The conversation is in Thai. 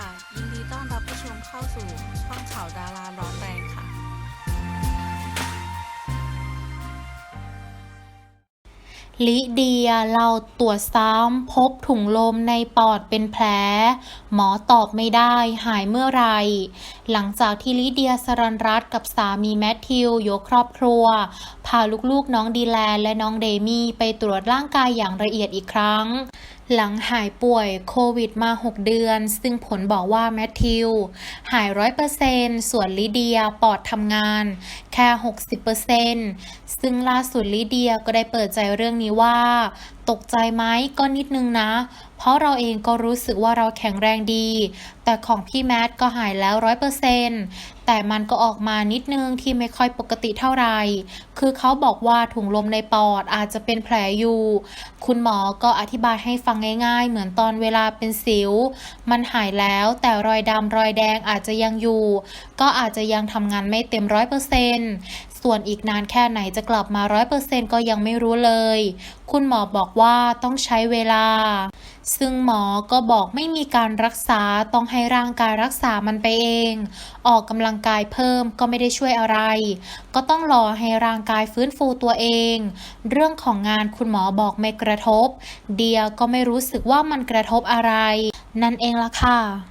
ค่ะ ยินดีต้อนรับผู้ชมเข้าสู่ช่องข่าวดาราร้อนแรงค่ะ ลิเดียเราตรวจซ้ำพบถุงลมในปอดเป็นแผล หมอตอบไม่ได้หายเมื่อไร หลังจากที่ลิเดียสรันรัตกับสามีแมทธิวยกครอบครัว พาลูกๆน้องดีแลนและน้องเดมี่ไปตรวจร่างกายอย่างละเอียดอีกครั้ง หลังหายป่วยโควิดมา 6 เดือน ซึ่งผลบอกว่าแมทธิว หายร้อยเปอร์เซนส่วนลิเดียปอดทำงาน แค่ 60%ซึ่งล่าสุดลิเดียก็ได้เปิดใจเรื่องนี้ว่า ตกใจไหมก็นิดนึงนะ เพราะเราเองก็รู้สึกว่าเราแข็งแรงดี แต่ของพี่แมทก็หายแล้วร้อยเปอร์เซนต์แต่มันก็ออกมานิดนึงที่ไม่ค่อยปกติเท่าไหร่ คือเขาบอกว่าถุงลมในปอดอาจจะเป็นแผลอยู่ คุณหมอก็อธิบายให้ฟังง่ายๆ เหมือนตอนเวลาเป็นสิว มันหายแล้วแต่รอยดำรอยแดงอาจจะยังอยู่ ก็อาจจะยังทำงานไม่เต็มร้อยเปอร์เซนต์ส่วนอีกนานแค่ไหนจะกลับมาร้อยเปอร์เซนก็ยังไม่รู้เลย คุณหมอบอกว่าต้องใช้เวลา ซึ่งหมอก็บอกไม่มีการรักษาต้องให้ร่างกายรักษามันไปเอง ออกกำลังกายเพิ่มก็ไม่ได้ช่วยอะไร ก็ต้องรอให้ร่างกายฟื้นฟูตัวเอง เรื่องของงานคุณหมอบอกไม่กระทบ เดียก็ไม่รู้สึกว่ามันกระทบอะไร นั่นเองล่ะค่ะ